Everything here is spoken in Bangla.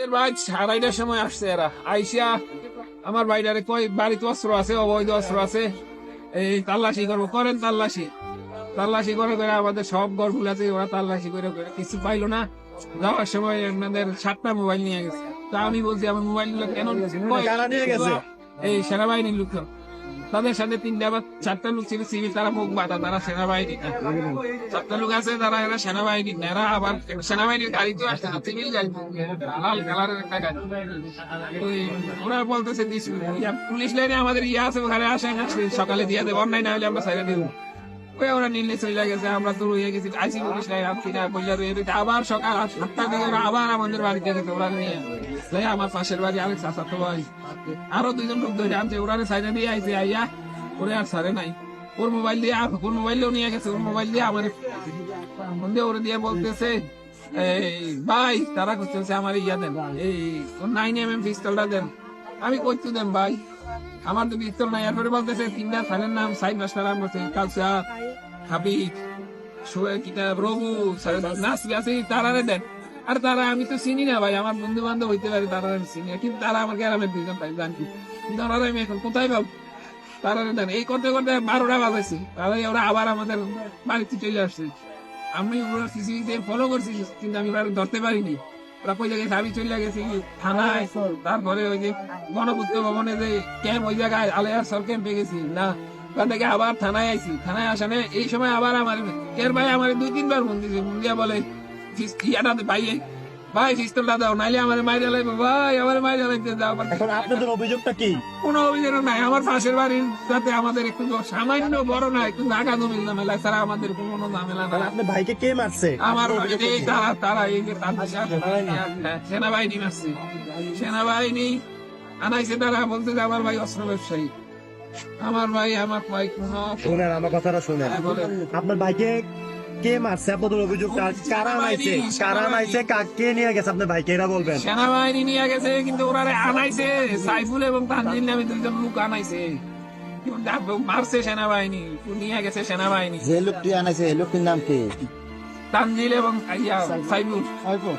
রাতের ভাই সাড়াইটার সময় আসছে এরা। আইসা আমার বাইরে কয় বাড়িতে অস্ত্র আছে অবৈধ অস্ত্র আছে। এই তাল্লাশি করব করেন তাল্লাশি। তাল্লাশি করে করে আমাদের সব ঘরগুলো আছে ওরা তাল্লাশি করে করে কিছু পাইলো না। যাওয়ার সময় আপনাদের সাতটা মোবাইল নিয়ে গেছে। তা আমি বলছি আমার মোবাইলগুলো কেন কই, নিয়ে গেছে? এই সেনাবাহিনীর লোক তাদের সাথে তিনটা বা চারটা লোক ছিল সিভিল তারা মুখ বাঁধা তারা সেনাবাহিনী। চারটা লোক আছে তারা এরা সেনাবাহিনী এরা আবার সেনাবাহিনীর গাড়ি তো আসছে না সিভিল গাড়ি। লাল কালারের একটা গাড়ি। ওরা বলতেছে পুলিশ লাইনে আমাদের ইয়ে আছে ওখানে আসে, সকালে দিয়ে দেবো অন্যায় না হলে আমরা সাইডে দেবো। ওই ওরা নিলে চলে গেছে, আমরা তো রয়ে গেছি আইসি পুলিশ লাইন আসছি না রয়ে গেছে আবার সকাল সাতটা দিকে আবার আমাদের বাড়িতে গেছে, ওরা নিয়ে। তাই আমার পাশের বাড়ি আরেক চাষা তো ভাই। আরও দুইজন লোক ধরে আনছে ওরা সাইডে দিয়ে আইছে, আইয়া ওরে আর সারে নাই। ওর মোবাইল দিয়ে ওর মোবাইলও নিয়ে গেছে, ওর মোবাইল দিয়ে আমার দিয়ে ওরে দিয়ে বলতেছে, এই, ভাই, তারা করতেছে আমার ইয়া দেন এই নাইন এম এম পিস্তলটা দেন। আমি করতে দেন, ভাই আমার তো পিস্তল নাই, এরপরে বলতেছে, তিনটা থানের নাম সাইড মাস্টার নাম বলছে কালচার হাবিব সোয়ে কিটা রঘু নাসবি আছে, তারারে দেন। আর তারা, আমি তো চিনি না ভাই, আমার বন্ধু বান্ধব হইতে পারে তারা আমি চিনি কিন্তু তারা আমার গ্রামের দুজন তাই জানি কিন্তু ওনারা আমি এখন কোথায় পাবো? তারা দেন। এই করতে করতে বারোটা বাজাইছি। তারাই ওরা আবার আমাদের বাড়িতে চলে আসছে। আমি ওরা সিসিটিভিতে ফলো করছি, কিন্তু আমি ওরা ধরতে পারিনি। ওরা গেছি। থানায় তারপরে ওই যে গণপূর্ত ভবনে যে ক্যাম্প ওই জায়গায় আলেয়ার সব ক্যাম্পে গেছি। না, ওখান থেকে আবার থানায় আইছি। থানায় আসানে এই সময় আবার আমার, এর ভাই আমার দুই, তিনবার ফোন দিয়েছে বলে, "ফিস- ইয়াটা দে ভাই পিস্তলটা দাও নাইলে আমার মাইরে লাগবে ভাই আমার মাইরে লাগতে দাও এখন আপনাদের অভিযোগটা কি? কোনো অভিযোগ নাই। আমার পাশের বাড়ির সাথে আমাদের একটু সামান্য বড় না একটু জায়গা জমির ঝামেলা ছাড়া আমাদের কোনো ঝামেলা তাহলে না আপনার ভাইকে কে মারছে? আমার এই তারা তারা এই যে হ্যাঁ, সেনাবাহিনী মারছে। সেনাবাহিনী আনাইছে তারা বলতে যে আমার ভাই অস্ত্র ব্যবসায়ী। আমার ভাই আমার ভাই শুনেন আমার কথাটা শুনেন। হ্যাঁ, আপনার ভাইকে কে মারছে আপনাদের অভিযোগ? কারা নাইছে কারা নাইছে কাকে নিয়ে গেছে আপনার ভাইকে? এরা বলবেন। সেনাবাহিনী নিয়ে গেছে কিন্তু ওরা আনাইছে। সাইফুল এবং তানজিল নামে দুইজন লোক আনাইছে। মারছে সেনাবাহিনী। নিয়ে গেছে সেনাবাহিনী। যে লোকটি আনাইছে লোকটির নাম কি? তানজিল এবং সাইফুল। সাইফুল।